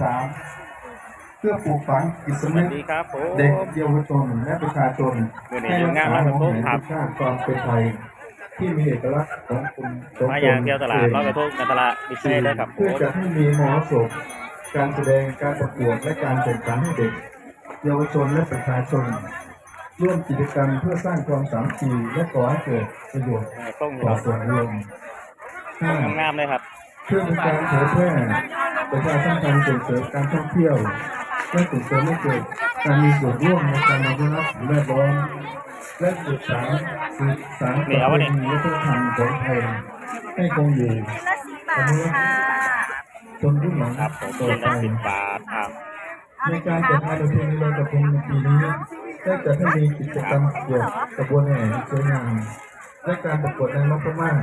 สามเพื่อปลูกฝังจิตสสำวันึสกดีครับผมเด็กเยาวชนและประชาชนวันนี้อยู่งานลอยกระทงครับชาติความเป็นไทยที่มีเอกลักษณ์ของคุณของมาตอย่างนเที่ยวตลาดลอยกระทงในตลาดบิเซ่เลยครับผเพื่อมจะให้มีมหรสพการแสดงการประกวดและการแข่งขันให้เด็ก เยาวชนและประชาชน ร่วมกิจกรรมเพื่อสร้างความสามัคคีและก่อให้เกิดประโยชน์ต้องต่อส่วนรวมห้างามๆเลยครับ เพื่อเป็นการเผยแพร่ประชาสัมพันธ์ส่งเสริมการท่องเที่ยวและส่งเสริมให้เกิดการมีส่วนร่วมในการอนุรักษ์สิ่งแวดล้อมและสืบสานสืบสานประเพณีและวัฒนธรรมของไทยให้คงอยู่ละสิบบาทค่ะจนรุ่นหลังครับผมต่อเป็นไปละสิบบาทครับในการจัดงานประเพณีลอยกระทงในปีนี้ได้จัดให้มีกิจกรรมเกี่ยวกับกระบวนแห่สวยงามและการประกวดนางนพม่าศ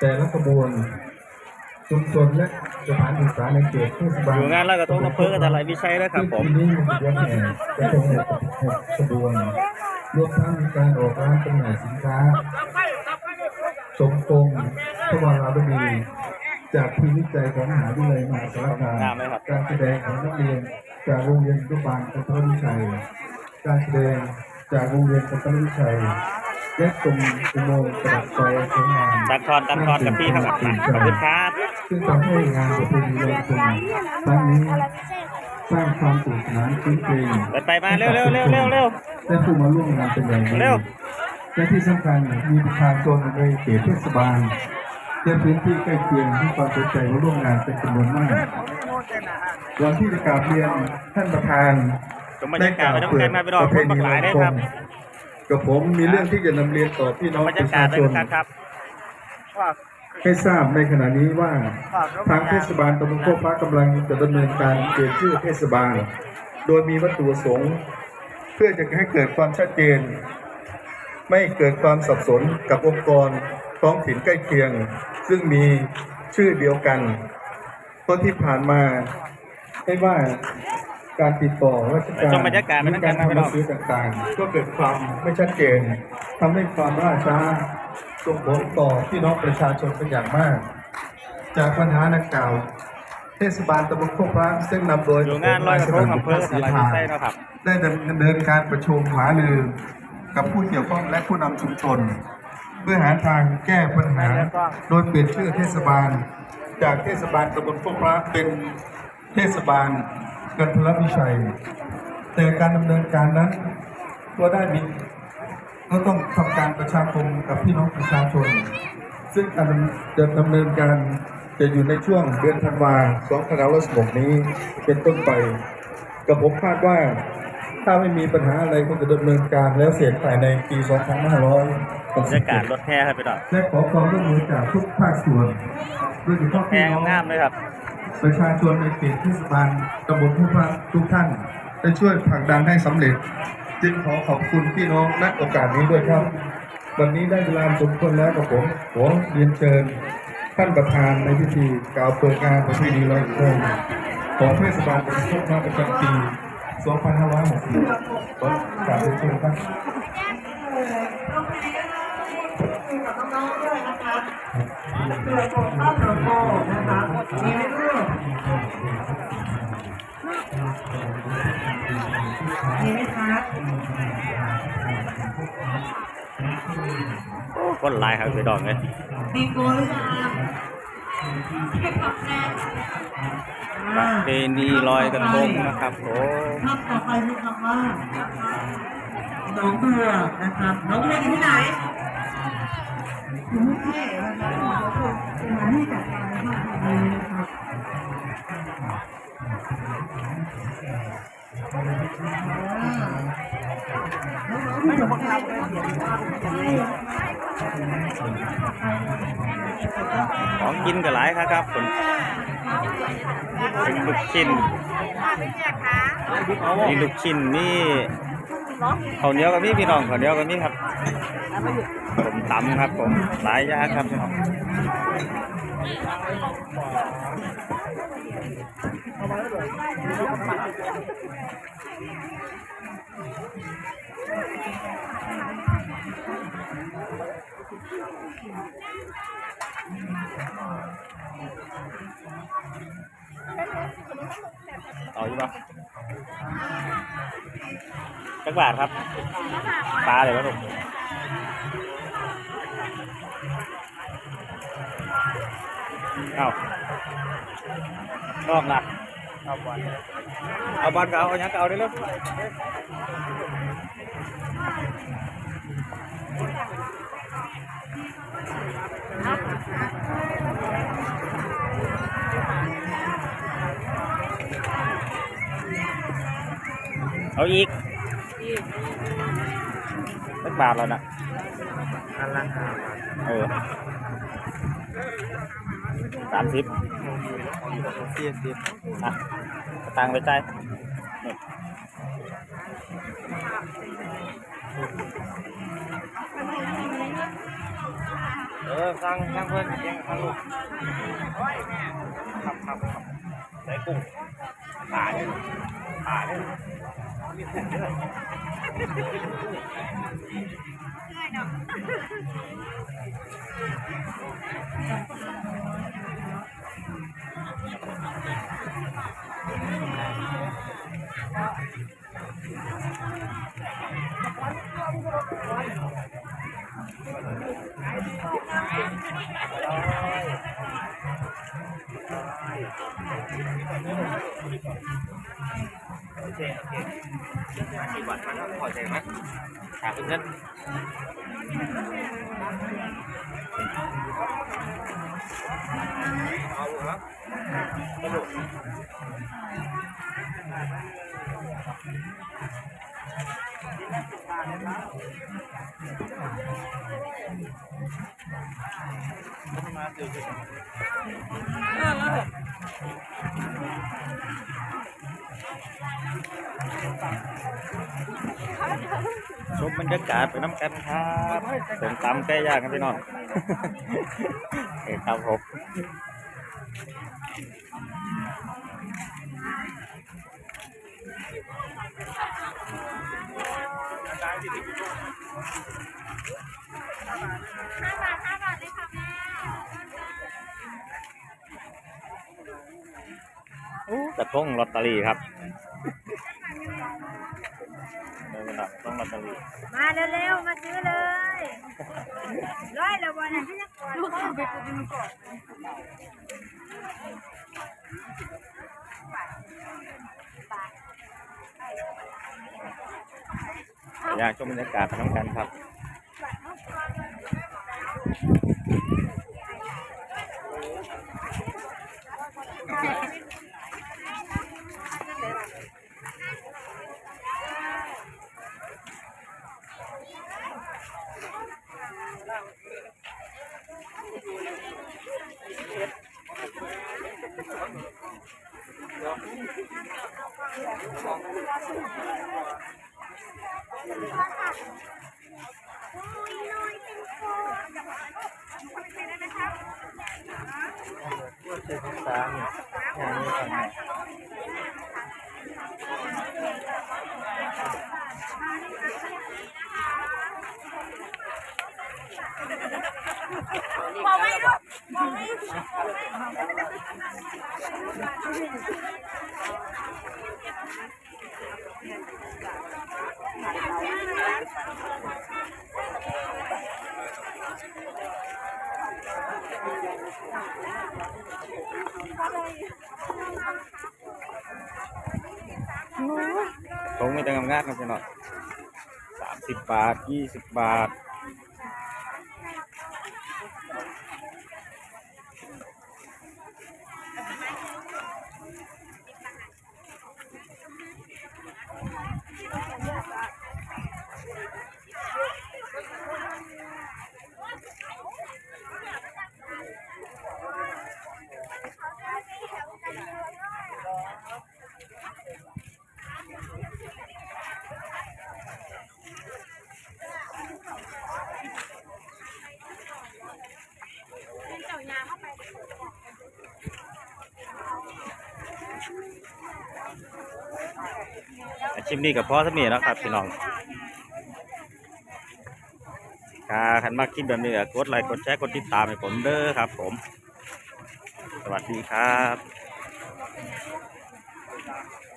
แต่ละขบวน ชุมชนและสถานศึกษาในเขตเทศบาลอยู่งานลอยกระทงอำเภอกระตะไลบิเซ่เลยครับผมปีนี้มีขบวนแห่กระทงหกหกขบวนรวมทั้งมีการออกร้านจำหน่ายสินค้า สมกงพระวราบดีจากทีมวิจัยของมหาวิทยาลัยมหาสารคามงามไหมครับการแสดงของนักเรียนจากโรงเรียนอนุบาลกัตวิชัย การแสดงจากโรงเรียนกัตวิชัย และกรมอุโมงค์ประดับไฟสวยงามตักทอนตักทอนกับพี่ครับขอบคุณครับ ซึ่งทำให้งานประเพณีลอยกระทงครั้งนี้สร้างความสนุกสนานคืนเพลงไปไปมาเร็วเร็วเร็วเร็วเร็ว และผู้มาร่วมงานเป็นอย่างดีเร็ว และที่สำคัญมีประชาชนในเขตเทศบาลและพื้นที่ใกล้เคียงที่ความสนใจมาร่วมงานเป็นจำนวนมากวันที่จะกราบเรียนท่านประธานชมบรรยากาศไปทั้งแข่งมาไปดอกคนบักหลายได้ครับ กับผมมีเรื่องที่จะนำเรียนต่อพี่น้องบรรปยาระกาชาศไปชนทุกท่านครับให้ทราบในขณะนี้ว่าทางเทศบาลตำบลโคกฟ้ากำลังจะดำเนินการเปลี่ยนชื่อเทศบาล โดยมีวัตถุประสงค์ เพื่อจะให้เกิดความชัดเจน ไม่เกิดความสับสนกับองค์กรท้องถิ่นใกล้เคียง ซึ่งมีชื่อเดียวกันเพราะที่ผ่านมาไม่ว่า การติดต่อราชการชมบรรยากาศหรือการบรรยากาศทำหนังสือต่างๆ ก็เกิดความไม่ชัดเจนทำให้ความล่าช้าส่งผลต่อพี่น้องประชาชนเป็นอย่างมาก จากปัญหาดังกล่าว เทศบาลตำบลโคกพระซึ่งนำโดยอยู่งานลอยกระทงอำเภอกระตะไลบิเซ่นะครับ ได้ดำเนินการประชุมหารือกับผู้เกี่ยวข้องและผู้นำชุมชน เพื่อหาทางแก้ปัญหา โดยเปลี่ยนชื่อเทศบาล จากเทศบาลตำบลโคกพระเป็นเทศบาล กันทรวิชัย แต่การดำเนินการนั้น ก็ได้มีก็ต้องทำการประชาคมกับพี่น้องประชาชน ซึ่งการจะดำเนินการจะอยู่ในช่วงเดือนธันวาคม2516นี้เป็นต้นไป กับผมคาดว่าถ้าไม่มีปัญหาอะไรก็จะดำเนินการแล้วเสร็จภายในปีบรรยากาศร2567ถแห่ครับไปดอกและขอความร่วมมือจากทุกภาคส่วนโดยเฉพาะแห่พี่น้องงามเลยครับ ประชาชนในเขตเทศบาลตำบลผู้พระทุกท่านได้ช่วยผลักดันให้สำเร็จ จึงขอขอบคุณพี่น้องณโอกาสนี้ด้วยครับ วันนี้ได้เวลาสมควรแล้วกับผมขอเรียนเชิญ ท่านประธานในพิธีกล่าวเปิดงานประเพณีลอยกระทงของเทศบาลตำบลผู้พระประจำปี 2560ขอกราบเรียนเชิญครับ เพื่อปกป้องเราโตนะคะมีไหมลูกมีไหมคะคนหลายครับไปดอกเลยมีกลัวหรือยังให้ขับแน่ประเพณีลอยกระทงนะครับผมภาพต่อไปมีคำว่าน้องเบื่อนะครับน้องเบื่ออยู่ที่ไหน อยู่ที่ไหนนะคะเป็นมาที่จัดการในภาพนี้นะครับของกินก็หลายครับครับคนเป็นลูกชิ้นมีลูกชิ้นมี ข้าวเหนียวก็มีพี่น้องข้าวเหนียวก็มีครับผมตำครับผมหลายอย่างครับพี่น้องอยู่ปะ จักบาทครับปลาเลยวะลูกเอานอกหลักเอาบอลเอาบอลก็เอาเอาหยังก็เอาได้เลยเอาอีก บาทแล้วนะอันละห้าบาทเออสามสิบสี่สิบอะเอาตังค์ไปจ่ายนี่เออสั่งสั่งเพิ่นเองสั่งลูกครับครับครับใส่กุ้งปลาเนี่ยปลาเนี่ย มีกุ้งด้วย โอเคโอเคห้าสิบบาทมันก็พอใจไหมถามเงินเอาครับกระดูก ชมบรรยากาศไปน้ำกันครับผมตำไก่ย่างกันพี่น้องเอ้ครับผม ห้าบาทห้าบาทเลยค่ะแม่กระทงลอตเตอรี่ครับเดินไปหน่อยกระทงลอตเตอรี่ มาเร็วๆ มาซื้อเลยร้อยละวันน่ะที่จะกอนลูกเอาไปกูดูก่อน อยากชมบรรยากาศไปน้ำกันครับ สามอย่างนี้ก่อนนะบอกไว้ลูกบอกไว้ทงมีแต่งามๆครับพี่น้องสามสิบบาทยี่สิบบาท ชิมนี้กับพ่อสมีนะครับพี่น้องถ้าขันมากคลิปแบบนี้ก็กดไลค์กดแชร์กดติดตามให้ผมเด้อครับ ผม สวัสดีครับ